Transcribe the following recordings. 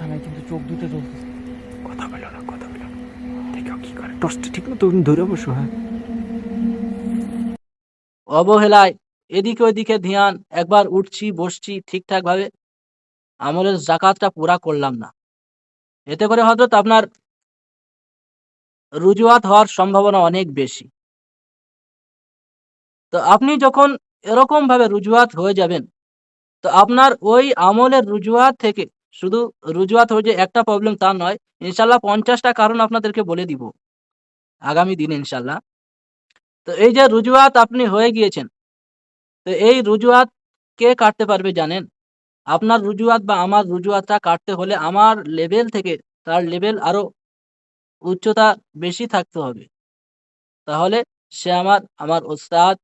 মাথা নাই কিন্তু চোখ দুটো জ্বলতেছে কথা বলো না কথা বলো না। দেখো কি করে। টর্চটা ঠিক মতো ধরে বসো হ্যাঁ? অবহেলায় এদিকে ওইদিকে ধ্যান একবার উঠছি বসছি ঠিকঠাক ভাবে আমলের জাকাতটা পুরা করলাম না। এতে করে হজরত আপনার রুজুয়াত হওয়ার সম্ভাবনা অনেক বেশি। তো আপনি যখন এরকম ভাবে রুজুয়াত হয়ে যাবেন তো আপনার ওই আমলের রুজুয়াত থেকে শুধু রুজুয়াত হয়ে যে একটা প্রবলেম তা নয়, ইনশাল্লাহ পঞ্চাশটা কারণ আপনাদেরকে বলে দিব, আগামী দিনে ইনশাল্লাহ। তো এই যে রুজুয়াত আপনি হয়ে গিয়েছেন, তো এই রুজুয়াত কে কাটতে পারবে জানেন? আপনার রুজুয়াত বা আমার রুজুয়াতটা কাটতে হলে আমার লেভেল থেকে তার লেভেল আরও উচ্চতা বেশি থাকতে হবে। তাহলে সে আমার আমার ওস্তাদ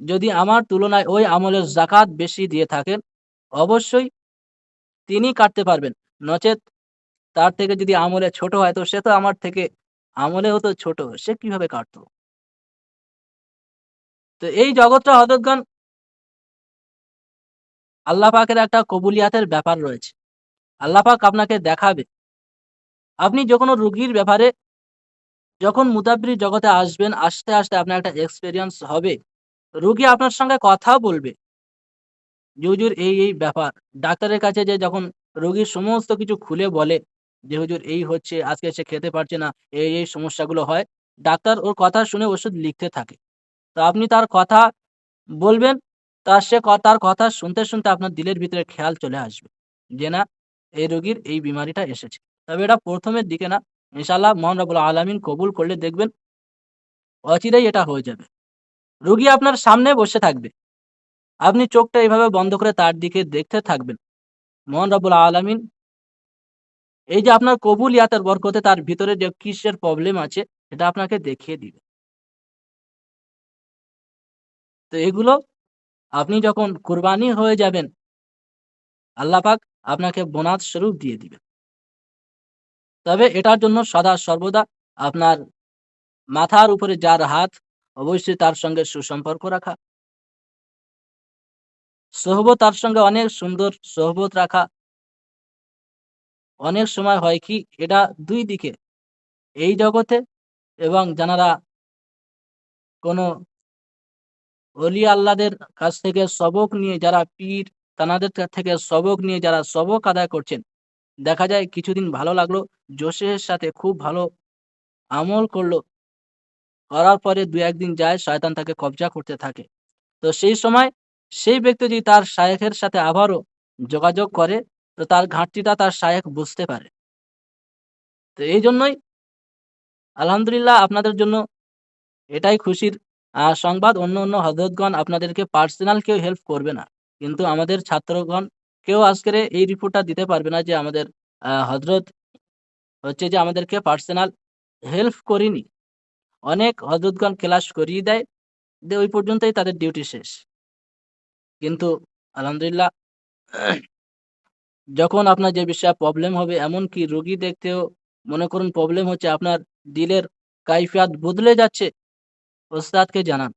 যদি আমার তুলনায় ওই আমলের জাকাত বেশি দিয়ে থাকেন, অবশ্যই তিনি কাটতে পারবেন। নচেত তার থেকে যদি আমলে ছোট হয়, তো সে তো আমার থেকে আমলেও তো ছোট, সে কীভাবে কাটতো? তো এই জগৎটা হজরতগণ আল্লাহ পাকের একটা কবুলিয়াতের ব্যাপার রয়েছে। আল্লাহ পাক আপনাকে দেখাবে। আপনি যে কোনো রুগীর ব্যাপারে যখন মুদাব্বির জগতে আসবেন, আস্তে আস্তে আপনার একটা এক্সপিরিয়েন্স হবে। রুগী আপনার সঙ্গে কথা বলবে। যে হুজুর এই এই ব্যাপার। ডাক্তারের কাছে যে যখন রোগীর সমস্ত কিছু খুলে বলে যে, হুজুর এই হচ্ছে, আজকে সে খেতে পারছে না, এই এই সমস্যাগুলো হয়, ডাক্তার ওর কথা শুনে ওষুধ লিখতে থাকে। তো আপনি তার কথা বলবেন, তার সে তার কথা শুনতে শুনতে আপনার দিলের ভিতরে খেয়াল চলে আসবে যে, না, এই রোগীর এই বিমারিটা এসেছে। তবে এটা প্রথমের দিকে না ইনশাল্লাহ মোহান রাবুল আলমিন কবুল করলে দেখবেন অচিরেই এটা হয়ে যাবে। রোগী আপনার সামনে বসে থাকবে। আপনি চোখটা এইভাবে বন্ধ করে তার দিকে দেখতে থাকবেন। মোহন রাবুল আলমিন, এই যে আপনার কবুল ইয়াতের বরকতে তার ভিতরে যে কিসের প্রবলেম আছে এটা আপনাকে দেখিয়ে দিবে। তো এগুলো আপনি যখন কুরবানি হয়ে যাবেন, আল্লাহ পাক আপনাকে বোনাস স্বরূপ দিয়ে দিবেন। তবে এটার জন্য সদা সর্বদা আপনার মাথার উপরে যার হাত, অবশ্যই তার সঙ্গে সুসম্পর্ক রাখা। সোহবত তার সঙ্গে অনেক সুন্দর সোহবত রাখা। অনেক সময় হয় কি, এটা দুই দিকে, এই জগতে এবং যারা কোনো অলি আল্লাদের কাছ থেকে সবক নিয়ে যারা পীর, তানাদের থেকে সবক নিয়ে যারা সবক আদায় করছেন, দেখা যায় কিছুদিন ভালো লাগল, জোশের সাথে খুব ভালো আমল করল, করার পরে দু একদিন যায় শয়তান তাকে কবজা করতে থাকে। তো সেই সময় সেই ব্যক্তি যদি তার শায়েখের সাথে আবারও যোগাযোগ করে, তো তার ঘাটতিটা তার শায়েখ বুঝতে পারে। তো এই জন্যই আলহামদুলিল্লাহ আপনাদের জন্য এটাই খুশির সংবাদ। অন্য অন্য হজরতগণ আপনাদেরকে পার্সোনাল কেউ হেল্প করবে না। কিন্তু আমাদের ছাত্রগণ কেউ আজকের এই রিপোর্টটা দিতে পারবে না যে আমাদের হজরত হচ্ছে যে আমাদেরকে পার্সোনাল হেল্প করিনি। অনেক হজরতগণ ক্লাস করিয়ে দেয়। যে ওই পর্যন্তই তাদের ডিউটি শেষ। কিন্তু আলহামদুলিল্লাহ, যখন আপনার যে বিষয়ে প্রবলেম হবে এমন কি রোগী দেখতেও মনে করুন প্রবলেম হচ্ছে আপনার দিলের কাইফিয়াত বদলে যাচ্ছে। ওস্তাদকে জানান।